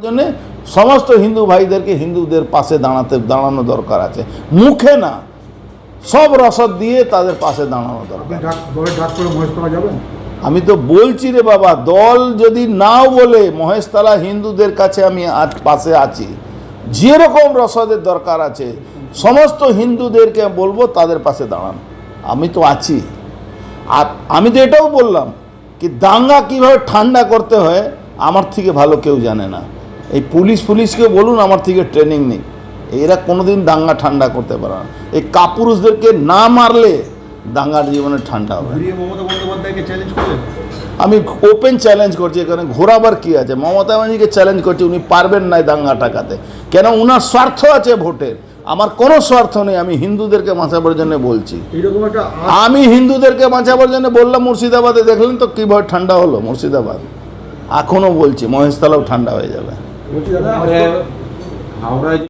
জন্য সমস্ত হিন্দু ভাইদেরকে হিন্দুদের পাশে দাঁড়াতে দাঁড়ানো দরকার আছে। মুখে না সব রসদ দিয়ে তাদের পাশে দাঁড়ানো দরকার আমি তো বলছি রে বাবা দল যদি নাও বলে মহেশতলা হিন্দুদের কাছে আমি পাশে আছি যেরকম রসদের দরকার আছে সমস্ত হিন্দুদেরকে বলব তাদের পাশে দাঁড়ান। আমি তো আছি। আর আমি তো এটাও বললাম কি দাঙ্গা কীভাবে ঠান্ডা করতে হয় আমার থেকে ভালো কেউ জানে না। এই পুলিশ পুলিশকে বলুন আমার থেকে ট্রেনিং নেই। এরা কোনোদিন দাঙ্গা ঠান্ডা করতে পারে না। এই কাপুরুষদেরকে না মারলে দাঙ্গার জীবনে ঠান্ডা হবে আমি ওপেন চ্যালেঞ্জ করছি এখানে ঘোরাবার কি আছে? মমতা ব্যানার্জিকে চ্যালেঞ্জ করছি উনি পারবেন না দাঙ্গা টাকাতে কেন? উনার স্বার্থ আছে ভোটের। আমার কোনো স্বার্থ নেই আমি হিন্দুদেরকে বাঁচাবার জন্য বলছি। আমি হিন্দুদেরকে বাঁচাবার জন্য বললাম মুর্শিদাবাদে দেখলেন তো কীভাবে ঠান্ডা হলো মুর্শিদাবাদ। এখনও বলছি মহেশতলাও ঠান্ডা হয়ে যাবে। বলছি দাদা হাওড়ায়